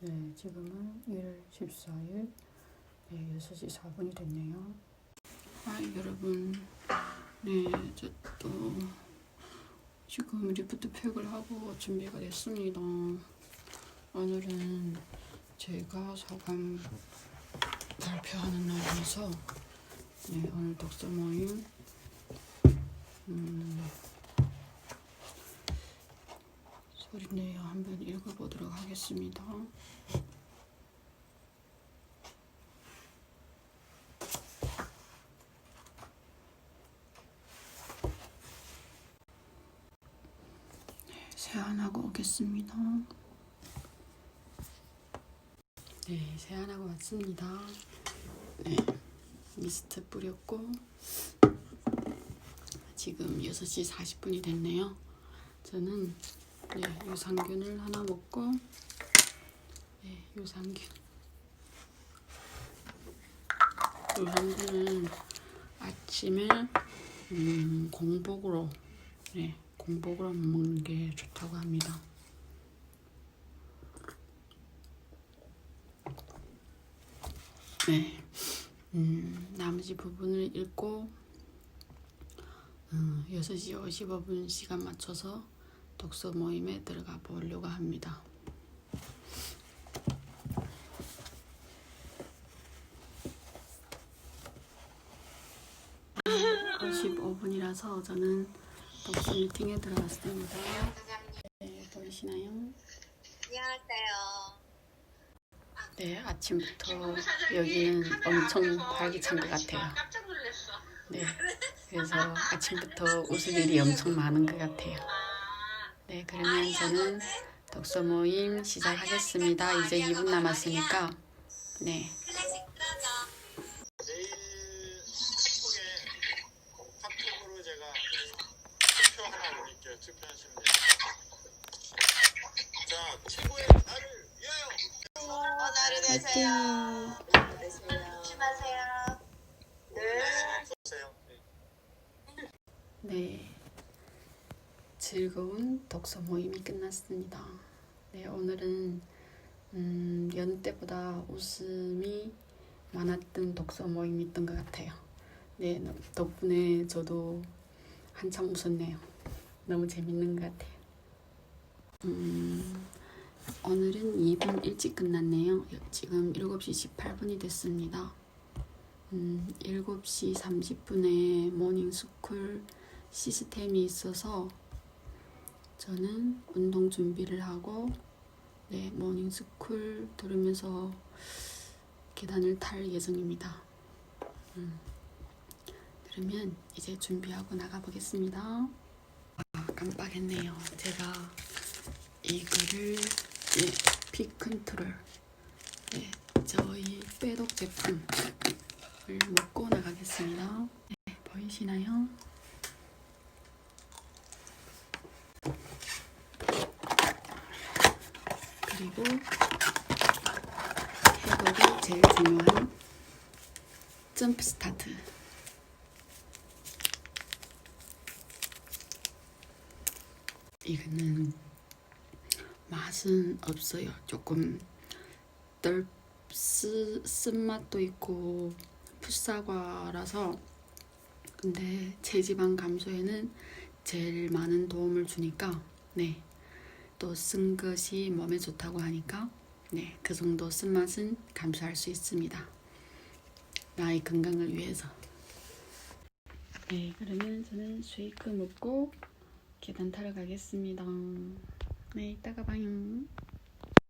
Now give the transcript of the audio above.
네, 지금은 1월 14일 네, 6시 4분이 됐네요. 아, 여러분. 네, 저 또 지금 리프트 팩을 하고 준비가 됐습니다. 오늘은 제가 사감 발표하는 날이라서 네, 오늘 독서 모임 음, 소리내어 한번 읽어보도록 하겠습니다. 세안하고 오겠습니다. 네, 세안하고 왔습니다. 네, 미스트 뿌렸고 지금 6시 40분이 됐네요. 저는 네, 유산균을 하나 먹고 네, 유산균 유산균은 아침에 음, 공복으로 네, 공복으로 먹는 게 좋다고 합니다. 네, 음, 나머지 부분을 읽고 음, 6시 55분 시간 맞춰서 독서 모임에 들어가 보려고 합니다. 음, 55분이라서 저는 독서 미팅에 들어갔습니다. 네, 보이시나요? 안녕하세요. 네, 아침부터 여기는 엄청 활기찬 것 같아요. 네, 그래서 아침부터 웃을 일이 엄청 많은 것 같아요. 아, 네, 그러면 저는 독서 모임 시작하겠습니다. 이제 2분 남았으니까. 네. 화이팅! 조심하세요. 네, 즐거운 독서 모임이 끝났습니다. 네, 오늘은 음, 여느 때보다 웃음이 많았던 독서 모임이었던 것 같아요. 네, 덕분에 저도 한참 웃었네요. 너무 재밌는 것 같아요. 음, 오늘은 2분 일찍 끝났네요. 지금 7시 18분이 됐습니다. 음, 7시 30분에 모닝스쿨 시스템이 있어서 저는 운동 준비를 하고 네, 모닝스쿨 들으면서 계단을 탈 예정입니다. 음, 그러면 이제 준비하고 나가보겠습니다. 아, 깜빡했네요. 제가 이거를 예, 피컨트롤 네, 저희 빼독 제품을 먹고 나가겠습니다. 네, 보이시나요? 그리고 해독이 제일 중요한 점프 스타트. 이거는 맛은 없어요. 조금 덜 쓰, 쓴맛도 있고 풋사과라서 근데 체지방 감소에는 제일 많은 도움을 주니까 네. 또 쓴 것이 몸에 좋다고 하니까 네, 그 정도 쓴맛은 감수할 수 있습니다. 나의 건강을 위해서. 네, 그러면 저는 쉐이크 먹고 계단 타러 가겠습니다. 네, 이따가 봐요.